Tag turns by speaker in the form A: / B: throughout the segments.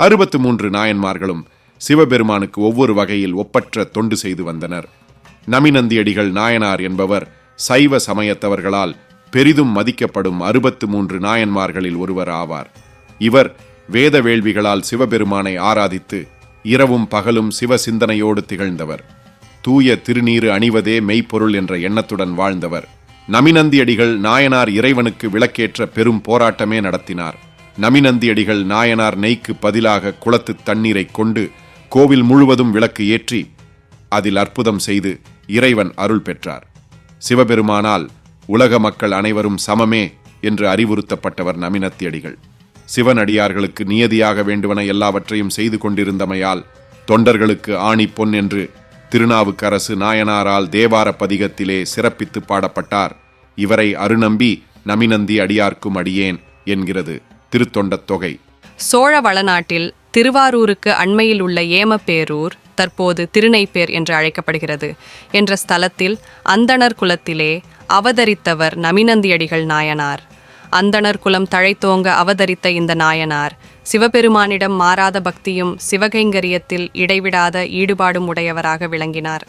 A: அறுபத்து மூன்று நாயன்மார்களும் சிவபெருமானுக்கு ஒவ்வொரு வகையில் ஒப்பற்ற தொண்டு செய்து வந்தனர். நமிநந்தியடிகள் நாயனார் என்பவர் சைவ சமயத்தவர்களால் பெரிதும் மதிக்கப்படும் அறுபத்து மூன்று நாயன்மார்களில் ஒருவர் ஆவார். இவர் வேத வேள்விகளால் சிவபெருமானை ஆராதித்து இரவும் பகலும் சிவ சிந்தனையோடு திகழ்ந்தவர். தூய திருநீறு அணிவதே மெய்ப்பொருள் என்ற எண்ணத்துடன் வாழ்ந்தவர். நமிநந்தியடிகள் நாயனார் இறைவனுக்கு விளக்கேற்ற பெரும் போராட்டமே நடத்தினார். நமிநந்தியடிகள் நாயனார் நெய்க்கு பதிலாக குளத்து தண்ணீரை கொண்டு கோவில் முழுவதும் விளக்கு ஏற்றி அதில் அற்புதம் செய்து இறைவன் அருள் பெற்றார். சிவபெருமானால் உலக மக்கள் அனைவரும் சமமே என்று அறிவுறுத்தப்பட்டவர் நமினத்தியடிகள் சிவனடியார்களுக்கு நியதியாக வேண்டுவன எல்லாவற்றையும் செய்து கொண்டிருந்தமையால் தொண்டர்களுக்கு ஆணி பொன் என்று திருநாவுக்கரசு நாயனாரால் தேவார பதிகத்திலே சிறப்பித்து பாடப்பட்டார். இவரை அருநம்பி நமிநந்தி அடியார்க்கும் அடியேன் என்கிறது. திருத்தொண்டத் தொகை
B: சோழ வளநாட்டில் திருவாரூருக்கு அண்மையில் உள்ள ஏமப்பேரூர் தற்போது திருநெய்ப்பேர் என்று அழைக்கப்படுகிறது. என்ற ஸ்தலத்தில் அந்தணர் குலத்திலே அவதரித்தவர் நமிநந்தியடிகள் நாயனார். அந்தணர் குலம் தழைத்தோங்க அவதரித்த இந்த நாயனார் சிவபெருமானிடம் மாறாத பக்தியும் சிவகைங்கரியத்தில் இடைவிடாத ஈடுபாடும் உடையவராக விளங்கினார்.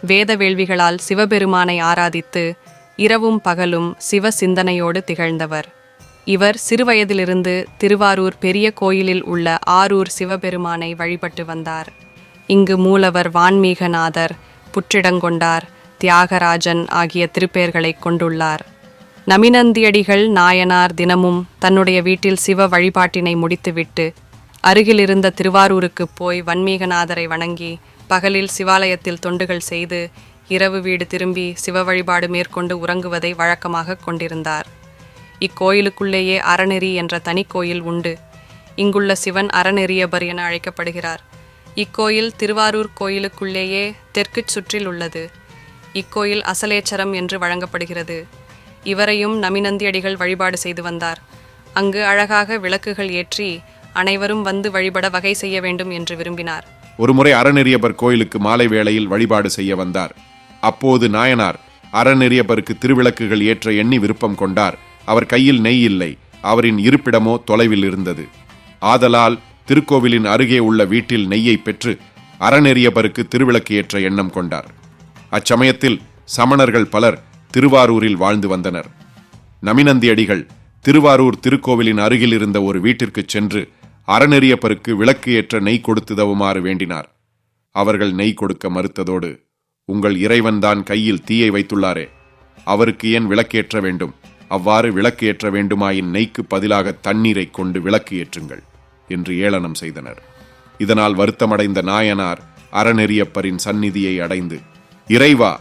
B: வேத வேள்விகளால் சிவபெருமானை ஆராதித்து இரவும் பகலும் சிவ சிந்தனையோடு திகழ்ந்தவர். இவர் சிறுவயதிலிருந்து திருவாரூர் பெரிய கோயிலில் உள்ள ஆரூர் சிவபெருமானை வழிபட்டு வந்தார். இங்கு மூலவர் வான்மீகநாதர் புற்றிடங்கொண்டார் தியாகராஜன் ஆகிய திருப்பெயர்களை கொண்டுள்ளார். நமினந்தியடிகள் நாயனார் தினமும் தன்னுடைய வீட்டில் சிவ வழிபாட்டினை முடித்துவிட்டு அருகிலிருந்த திருவாரூருக்கு போய் வன்மீகநாதரை வணங்கி பகலில் சிவாலயத்தில் தொண்டுகள் செய்து இரவு வீடு திரும்பி சிவ வழிபாடு மேற்கொண்டு உறங்குவதை வழக்கமாக கொண்டிருந்தார். இக்கோயிலுக்குள்ளேயே அறநெறி என்ற தனி கோயில் உண்டு. இங்குள்ள சிவன் அறநெறியபர் என அழைக்கப்படுகிறார். இக்கோயில் திருவாரூர் கோயிலுக்குள்ளேயே தெற்குச் சுற்றில் உள்ளது. இக்கோயில் அசலேச்சரம் என்று வழங்கப்படுகிறது. இவரையும் நமிநந்தியடிகள் வழிபாடு செய்து வந்தார். அங்கு அழகாக விளக்குகள் ஏற்றி அனைவரும் வந்து வழிபட வகை செய்ய வேண்டும் என்று விரும்பினார்.
A: ஒருமுறை அறநெறியபர் கோயிலுக்கு மாலை வேளையில் வழிபாடு செய்ய வந்தார். அப்போது நாயனார் அறநெறியபருக்கு திருவிளக்குகள் ஏற்ற எண்ணி விருப்பம் கொண்டார். அவர் கையில் நெய் இல்லை அவரின் இருப்பிடமோ தொலைவில் இருந்தது. ஆதலால் திருக்கோவிலின் அருகே உள்ள வீட்டில் நெய்யை பெற்று அறநெறியபருக்கு திருவிளக்கு ஏற்ற எண்ணம் கொண்டார். அச்சமயத்தில் சமணர்கள் பலர் திருவாரூரில் வாழ்ந்து வந்தனர். நமினந்தியடிகள் திருவாரூர் திருக்கோவிலின் அருகில் இருந்த ஒரு வீட்டிற்குச் சென்று அறநெறியப்பருக்கு விளக்கு ஏற்ற நெய் கொடுத்துதவுமாறு வேண்டினார். அவர்கள் நெய் கொடுக்க மறுத்ததோடு உங்கள் இறைவன்தான் கையில் தீயை வைத்துள்ளாரே அவருக்கு ஏன் விளக்கேற்ற வேண்டும்? அவ்வாறு விளக்கு ஏற்ற வேண்டுமாயின் நெய்க்கு பதிலாக தண்ணீரை கொண்டு விளக்கு ஏற்றுங்கள் என்று ஏளனம் செய்தனர். இதனால் வருத்தமடைந்த நாயனார் அறநெறியப்பரின் சந்நிதியை அடைந்து இறைவா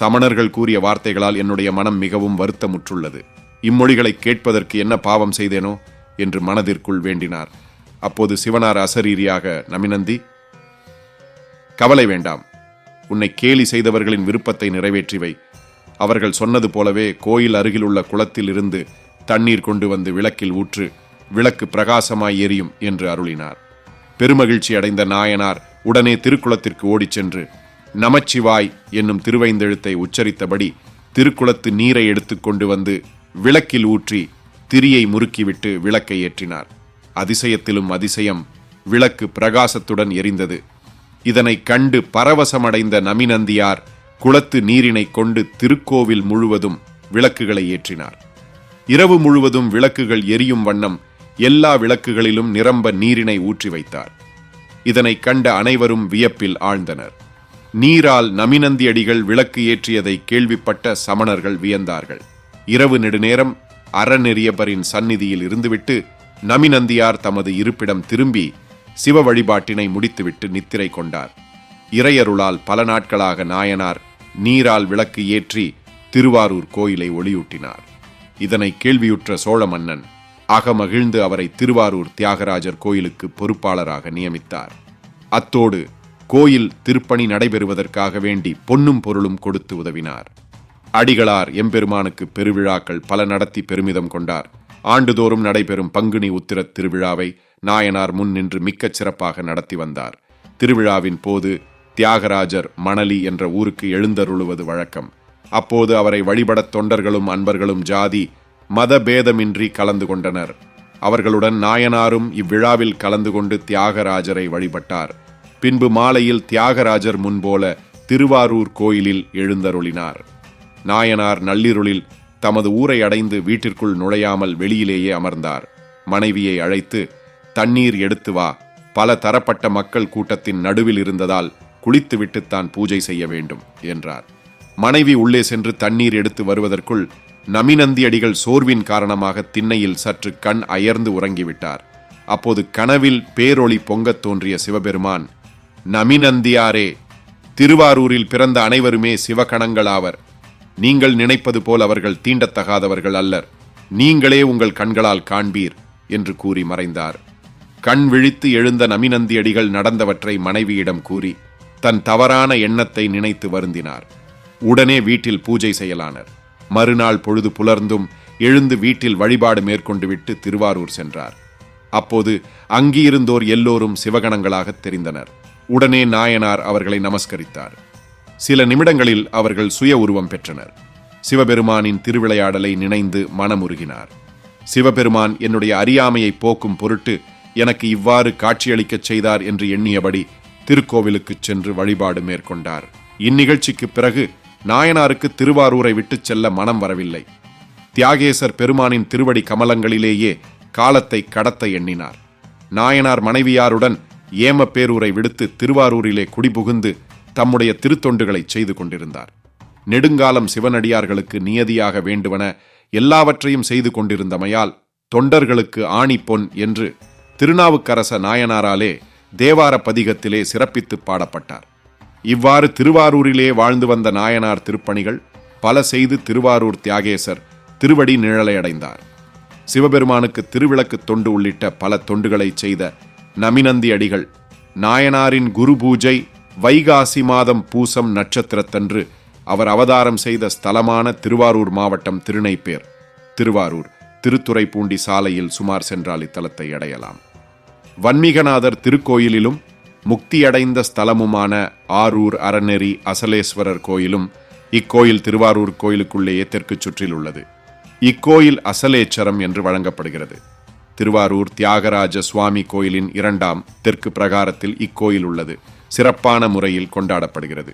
A: சமணர்கள் கூறிய வார்த்தைகளால் என்னுடைய மனம் மிகவும் வருத்தமுற்றுள்ளது. இம்மொழிகளை கேட்பதற்கு என்ன பாவம் செய்தேனோ? என்று மனதிற்குள் வேண்டினார். அப்போது சிவனார் அசரீரியாக நமினந்தி கவலை வேண்டாம். உன்னை கேலி செய்தவர்களின் விருப்பத்தை நிறைவேற்றி வை அவர்கள் சொன்னது போலவே கோயில் அருகிலுள்ள குளத்தில் இருந்து தண்ணீர் கொண்டு வந்து விளக்கில் ஊற்று விளக்கு பிரகாசமாய் எரியும் என்று அருளினார். பெருமகிழ்ச்சி அடைந்த நாயனார் உடனே திருக்குளத்திற்கு ஓடிச் சென்று நமச்சிவாய் என்னும் திருவைந்தெழுத்தை உச்சரித்தபடி திருக்குளத்து நீரை எடுத்துக்கொண்டு வந்து விளக்கில் ஊற்றி திரியை முறுக்கிவிட்டு விளக்கை ஏற்றினார். அதிசயத்திலும் அதிசயம் விளக்கு பிரகாசத்துடன் எரிந்தது. இதனை கண்டு பரவசமடைந்த நமிநந்தியார் குளத்து நீரினைக் கொண்டு திருக்கோவில் முழுவதும் விளக்குகளை ஏற்றினார். இரவு முழுவதும் விளக்குகள் எரியும் வண்ணம் எல்லா விளக்குகளிலும் நிரம்ப நீரினை ஊற்றி வைத்தார். இதனை கண்ட அனைவரும் வியப்பில் ஆழ்ந்தனர். நீரால் நமிநந்தியடிகள் விளக்கு ஏற்றியதை கேள்விப்பட்ட சமணர்கள் வியந்தார்கள். இரவு நெடுநேரம் அறநெறியபரின் சந்நிதியில் இருந்துவிட்டு நமிநந்தியார் தமது இருப்பிடம் திரும்பி சிவ வழிபாட்டினை முடித்துவிட்டு நித்திரை கொண்டார். இறையருளால் பல நாட்களாக நாயனார் நீரால் விளக்கு ஏற்றி திருவாரூர் கோயிலை ஒளியூட்டினார். இதனை கேள்வியுற்ற சோழ மன்னன் அகமகிழ்ந்து அவரை திருவாரூர் தியாகராஜர் கோயிலுக்கு பொறுப்பாளராக நியமித்தார். அத்தோடு கோயில் திருப்பணி நடைபெறுவதற்காக வேண்டி பொன்னும் பொருளும் கொடுத்து உதவினார். அடிகளார் எம்பெருமானுக்கு பெருவிழாக்கள் பல நடத்தி பெருமிதம் கொண்டார். ஆண்டுதோறும் நடைபெறும் பங்குனி உத்திரத் திருவிழாவை நாயனார் முன் நின்று மிக்கச் சிறப்பாக நடத்தி வந்தார். திருவிழாவின் போது தியாகராஜர் மணலி என்ற ஊருக்கு எழுந்தருளுவது வழக்கம். அப்போது அவரை வழிபடத் தொண்டர்களும் அன்பர்களும் ஜாதி மத பேதமின்றி கலந்து கொண்டனர். அவர்களுடன் நாயனாரும் இவ்விழாவில் கலந்து கொண்டு தியாகராஜரை வழிபட்டார். பின்பு மாலையில் தியாகராஜர் முன்போல திருவாரூர் கோயிலில் எழுந்தருளினார். நாயனார் நள்ளிருளில் தமது ஊரை அடைந்து வீட்டிற்குள் நுழையாமல் வெளியிலேயே அமர்ந்தார். மனைவியை அழைத்து தண்ணீர் எடுத்து வா. பல தரப்பட்ட மக்கள் கூட்டத்தின் நடுவில் இருந்ததால் குளித்துவிட்டு தான் பூஜை செய்ய வேண்டும் என்றார். மனைவி உள்ளே சென்று தண்ணீர் எடுத்து வருவதற்குள் நமிநந்தியடிகள் சோர்வின் காரணமாக திண்ணையில் சற்று கண் அயர்ந்து உறங்கிவிட்டார். அப்போது கனவில் பேரொளி பொங்கத் தோன்றிய சிவபெருமான் நமிநந்தியாரே திருவாரூரில் பிறந்த அனைவருமே சிவகணங்களாவர் நீங்கள் நினைப்பது போல் அவர்கள் தீண்டத்தகாதவர்கள் அல்லர். நீங்களே உங்கள் கண்களால் காண்பீர் என்று கூறி மறைந்தார். கண் விழித்து எழுந்த நமிநந்தியடிகள் நடந்தவற்றை மனைவியிடம் கூறி தன் தவறான எண்ணத்தை நினைத்து வருந்தினார். உடனே வீட்டில் பூஜை செய்யலானர். மறுநாள் பொழுது புலர்ந்தும் எழுந்து வீட்டில் வழிபாடு மேற்கொண்டு விட்டு திருவாரூர் சென்றார். அப்போது அங்கிருந்தோர் எல்லோரும் சிவகணங்களாக தெரிந்தனர். உடனே நாயனார் அவர்களை நமஸ்கரித்தார். சில நிமிடங்களில் அவர்கள் சுய உருவம் பெற்றனர். சிவபெருமானின் திருவிளையாடலை நினைந்து மனமுருகினார். சிவபெருமான் என்னுடைய அறியாமையை போக்கும் பொருட்டு எனக்கு இவ்வாறு காட்சியளிக்கச் செய்தார் என்று எண்ணியபடி திருக்கோவிலுக்கு சென்று வழிபாடு மேற்கொண்டார். இந்நிகழ்ச்சிக்கு பிறகு நாயனாருக்கு திருவாரூரை விட்டுச் செல்ல மனம் வரவில்லை. தியாகேசர் பெருமானின் திருவடி கமலங்களிலேயே காலத்தை கடத்த எண்ணினார். நாயனார் மனைவியாருடன் ஏமப்பேரூரை விடுத்து திருவாரூரிலே குடிபுகுந்து தம்முடைய திருத்தொண்டுகளை செய்து கொண்டிருந்தார். நெடுங்காலம் சிவனடியார்களுக்கு நியதியாக வேண்டுவன எல்லாவற்றையும் செய்து கொண்டிருந்தமையால் தொண்டர்களுக்கு ஆணி பொன் என்று திருநாவுக்கரச நாயனாராலே தேவார பதிகத்திலே சிறப்பித்து பாடப்பட்டார். இவ்வாறு திருவாரூரிலே வாழ்ந்து வந்த நாயனார் திருப்பணிகள் பல செய்து திருவாரூர் தியாகேசர் திருவடி நிழலை அடைந்தார் சிவபெருமானுக்கு திருவிளக்கு தொண்டு உள்ளிட்ட பல தொண்டுகளை செய்த நமிநந்தி அடிகள் நாயனாரின் குரு பூஜை வைகாசி மாதம் பூசம் நட்சத்திரத்தன்று அவர் அவதாரம் செய்த ஸ்தலமான திருவாரூர் மாவட்டம் திருநைப்பேர் திருவாரூர் திருத்துறைப்பூண்டி சாலையில் சுமார் சென்றால் இத்தலத்தை அடையலாம். வன்மீகநாதர் திருக்கோயிலிலும் முக்தியடைந்த ஸ்தலமுமான ஆரூர் அறநெறி அசலேஸ்வரர் கோயிலும் இக்கோயில் திருவாரூர் கோயிலுக்குள்ளேயே தெற்கு சுற்றில் உள்ளது இக்கோயில் அசலேச்சரம் என்று வழங்கப்படுகிறது. திருவாரூர் தியாகராஜ சுவாமி கோயிலின் இரண்டாம் தெற்கு பிரகாரத்தில் இக்கோயில் உள்ளது. சிறப்பான முறையில் கொண்டாடப்படுகிறது.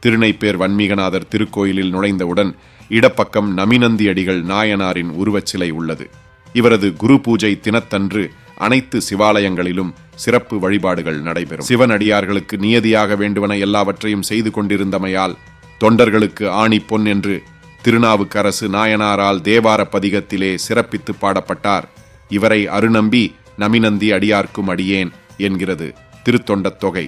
A: திருநைப்பேர் வன்மீகநாதர் திருக்கோயிலில் நுழைந்தவுடன் இடப்பக்கம் நமிநந்தியடிகள் நாயனாரின் உருவச்சிலை உள்ளது. இவரது குரு பூஜை தினத்தன்று அனைத்து சிவாலயங்களிலும் சிறப்பு வழிபாடுகள் நடைபெறும். சிவனடியார்களுக்கு நியதியாக வேண்டுவன எல்லாவற்றையும் செய்து கொண்டிருந்தமையால் தொண்டர்களுக்கு ஆணி பொன் என்று திருநாவுக்கரசு நாயனாரால் தேவார பதிகத்திலே சிறப்பித்து பாடப்பட்டார். இவரை அருநம்பி நமிநந்தி அடியார்க்கும் அடியேன் என்கிறது திருத்தொண்டத் தொகை.